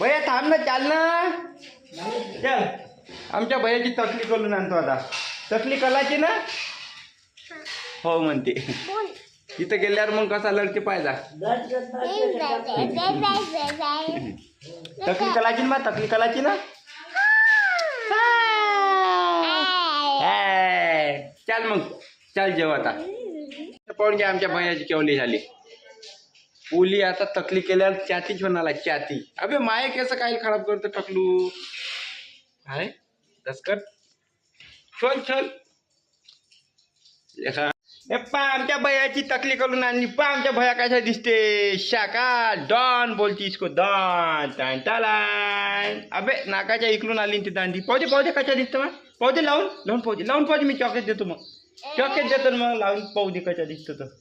भैया थांब ना चाल ना. चल. आमच्या भैयाची तकली करून आणतो आता. तकली कलाची ना? हो म्हणते. तिथं गेल्यावर मग कसा लढते पाहिजा तकली कलाची ना तकली कलाची ना. चल मग. चल जेव आता. पाहून घ्या आमच्या भैयाची केवली झाली. पोली आता तकली केल्यावर चातीच म्हणाला चाती अबे माये केस काय खराब करतो टकलू. काय दसकट चल चल. पा आमच्या भैयाची तकली करून आणली. पा आमच्या भैया कशा दिसते? शाका डॉन बोलती इसको डॉन. टान टालान. अबे नाकाच्या इकडून आली ती दांडी. पाहू दे कशा दिसतं मग. पाहू दे लावून लावून दे. लावून दे मी चॉकलेट देतो मग. चॉकलेट देतो ना मग लावून दे कशा दिसतो तर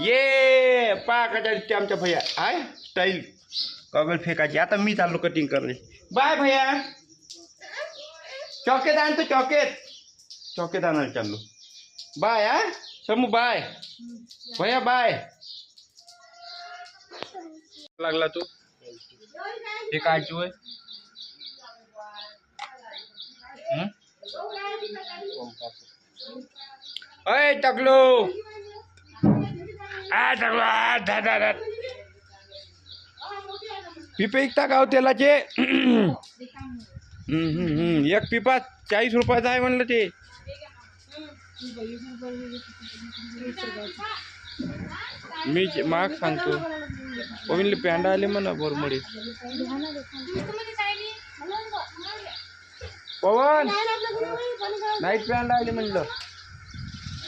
ये पा दिसते आमच्या भैया. हाय स्टाईल गॉगल फेकायची. आता मी चाललो कटिंग करायला बाय भैया. चॉकेट आणतो चॉकेट चॉकेट आणायला चाललो. बाय, हा. समू, बाय. भैया, बाय. लागला तू? हे काय होय? हं? अय टाकलो आ टाकलो. आ धा धा धा पिपे इकता गाव तेलाचे. एक पिपा चाळीस रुपयाचा आहे म्हणलं ते. मी माग सांगतो. पविनले पॅन्डा आले म्हणा बोरमडे. पवन! नाईट पॅन्डा आले म्हणलं.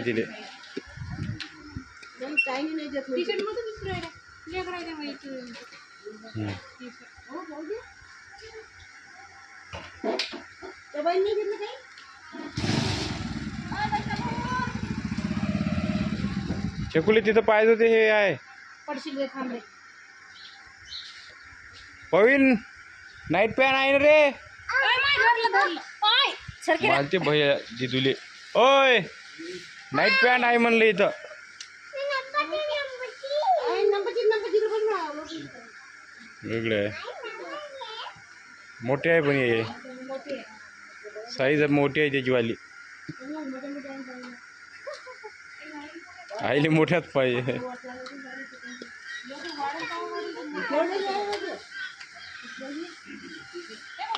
तिले टी-शर्टमध्ये दुसरं आहे. लेकराच्या वयाची. हम्म. चकुली तिथं पाहिजे होते हे आहे पडशील रे, थांब पवीन नाईट पॅन आहे ना रे मालते भैया दिदुले ओय नाईट पॅन आहे म्हणलं इथं वेगळे आहे मोठे आहे पण हे साईज मोठी आहे त्याची वाली आईले मोठ्याच पाहिजे हे बघ,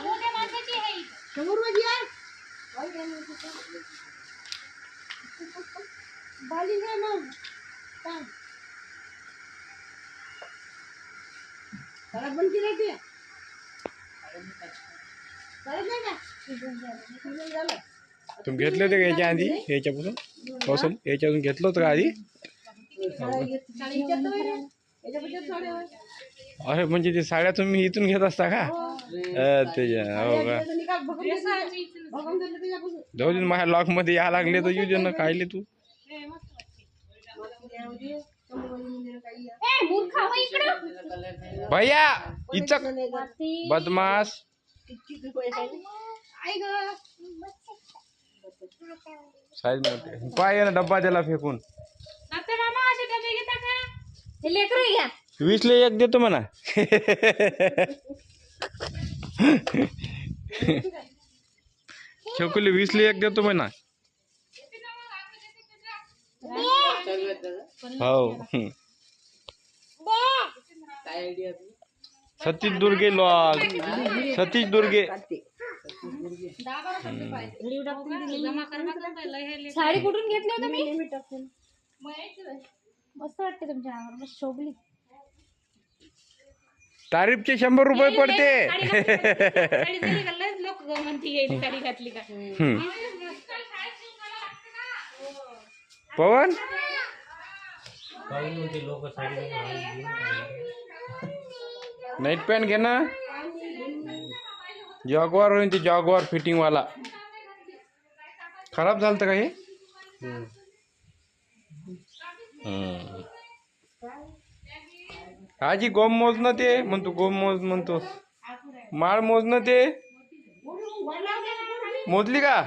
मोठ्या माणसाची आहे ही. तुम्ही घेतले होते का याच्या आधी? याच्यापासून पासून याच्यापासून घेतलं होतं का आधी? अरे म्हणजे ते साड्या तुम्ही इथून घेत असता का? त्याच्या हो का जाऊ दे माझ्या लॉक मध्ये या लागले तर येऊ दे ना कायले तू। मूर्खा, हो इकडं. भैया इचक। बदमाश. साईज मोठे पाय ना डब्बा त्याला फेकून हे लेकरं घ्या वीसले एक देतो म्हणा छोकुली वीसले एक देतो म्हणा हो सतीश दुर्गे लॉग। सतीश दुर्गे। साडी कुठून घेतली होती मी? मस्त वाटते तुमच्या अंगावर मस्त शोभली. तारीफचे शंभर रुपये पडते. लोक म्हणती घातली का? हम्म. पवन? नाईट पॅन्ट घे ना? जॉगवार होईल ते जॉगवार फिटिंग वाला। खराब झालं का हे. आजी गोम मोजणं ते म्हणतो गोम मोज म्हणतो माळ मोजणं ते। मोजली का?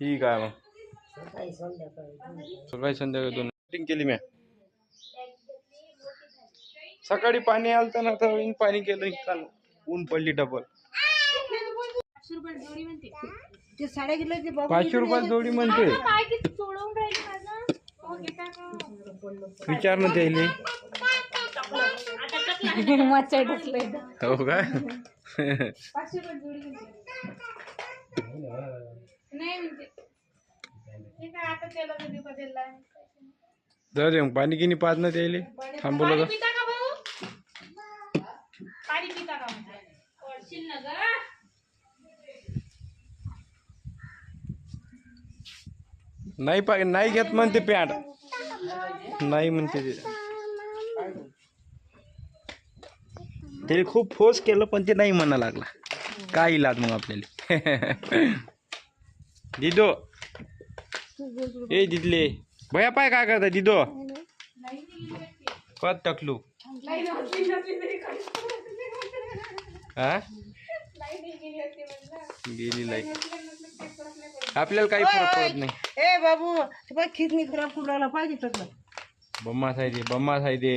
ठीक आहे मग. सकाळी संध्याकाळी. दोन. केली मी. सकाळी पाणी आलं ना तर पाणी केलं काल ऊन पडली डबल पाचशे रुपये जोडी म्हणते. ते साड्या घेतल्या ते बाबा पाचशे रुपयाला जोडी म्हणते. काय किती सोडवून राहील माझं. हो? विचार ना त्याले. ढकलंय. हो का? पाचशे रुपये जोडी म्हणते. नाही म्हणते. हे काय जाऊ दे मग पाणी किनी पाच ना त्याले. थांबवलं का पिता का भाऊ पाणी पिता का म्हणते पडशील ना ग नाही पा नाही घेत म्हणते पॅन्ट नाही म्हणते ते त्याने खूप फोर्स केलं पण ते नाही म्हणा लागला काय इलाज मग आपल्याला दिदो ए दिदले भया पाय काय करता दिदो कत टकलू हा गेली लाइट आपल्याला काही फरक पडत नाही. ए बाबू ते बघ खिचणी खराब करून राहिला पाहिजे टकलं बम्मा सायदे बम्मा सायदे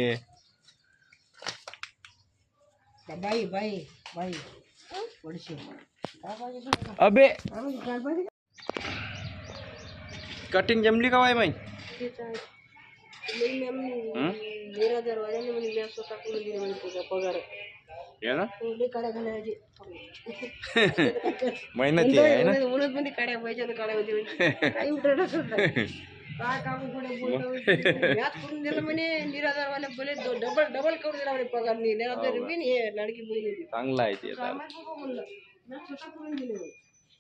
बाई बाई बाई. पडशे? अबे. कटिंग जमली का वाय माई तेरा मी दिले म्हणे तुझा पगार ये ना लई काड्या घालायचे मेहनती आहे ना म्हणत मध्ये काड्या पाहिजे काड्या पाहिजे काही उठवलं काय काम बोलतो करून दिलं म्हणे निराधारवाले बोले डबल डबल करून दिला म्हणे पगार नाही निराधार नाही हे लाडकी चांगला आहे ते स्वतः करून दिले.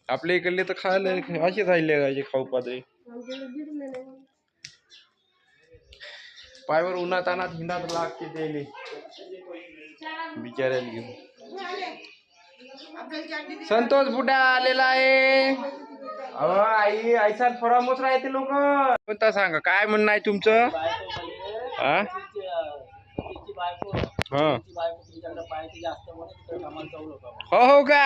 आपल्या इकडले तर खायला असे राहिले पाहिजे खाऊ पातळी आमच्याकडे बीड नाही ना. पायवर उन्हात अनात हिंडात लागते त्याले बिचाऱ्याला घेऊन. संतोष बुड्डा आलेला आहे. अहो आई आईचा थोडा मोठा आहे ते लोक. कोणता सांगा काय म्हणणं आहे तुमचं. हो हो का?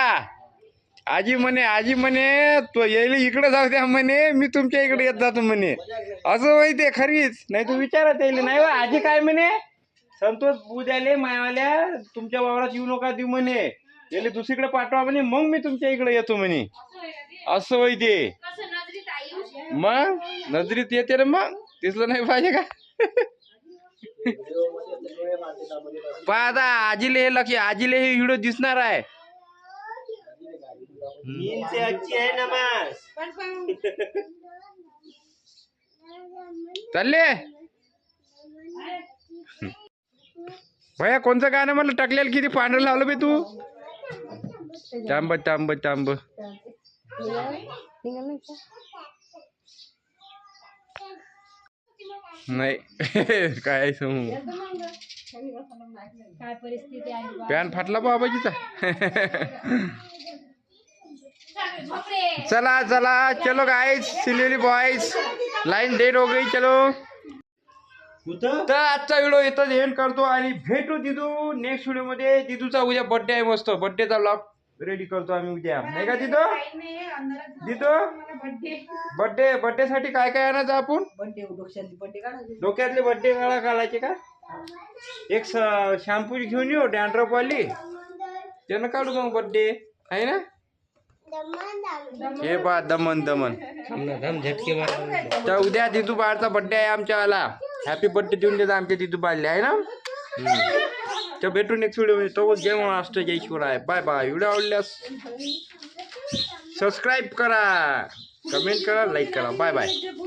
आजी म्हणे आजी म्हणे तो येईल इकडे जाऊ द्या म्हणे मी तुमच्या इकडे येत जातो म्हणे. असं माहितीये खरीच. नाही तू विचारत येईल. नाही बा आजी काय म्हणे? संतोष उद्याले मायावाल्या तुमच्या वावरात येऊ नका देऊ म्हणे. याले दुसरीकडे पाठवा म्हणे मग मी तुमच्या इकडे येतो म्हणे. असं होय मग? नजरीत येते ना मग? दिसलं नाही पाहिजे का? पहा आता आजीले हे लक्ष आजीले हे व्हिडिओ दिसणार आहे. चालले. भैया कोणचं गाणं म्हणलं? टाकलेलं किती? पांढरं लावलं बे तू. तांब तांब तांब निघाल नाही. काय समू काय परिस्थिती. पॅन फाटला बा आबाजीचा चालेल, झोपरे. चला चला चलो गाइस सिलेली बॉयज लाईन डेड हो गई चलो. तर आजचा व्हिडिओ इथं एंड करतो आणि भेटू दिदू नेक्स्ट व्हिडिओमध्ये. दिदूचा उद्या बर्थडे आहे मस्त. बर्थडेचा ब्लॉग रेडी करतो आम्ही उद्या. नाही का दिदू? दिदू? बर्थडे बर्थडे साठी काय काय आणायचं आपण? डोक्यातली काढायचे. बर्थडे काढा घालायचे का? एक शॅम्पू घेऊन येऊ डॅन्ड्रॉप वाली. त्यानं काढू मग बर्थडे आहे ना? हे पा दमन दमन. तर उद्या दिदू बाळचा बर्थडे आहे आमच्यावाला. हॅपी बर्थडे देऊन देता आमच्या दिदू बाळले आहे ना. तर भेटू नेक्स्ट व्हिडिओ तो जय महाराष्ट्र जय शिवराय. बाय बाय व्हिडिओ आवडल्यास सबस्क्राईब करा. कमेंट करा लाईक करा. Bye bye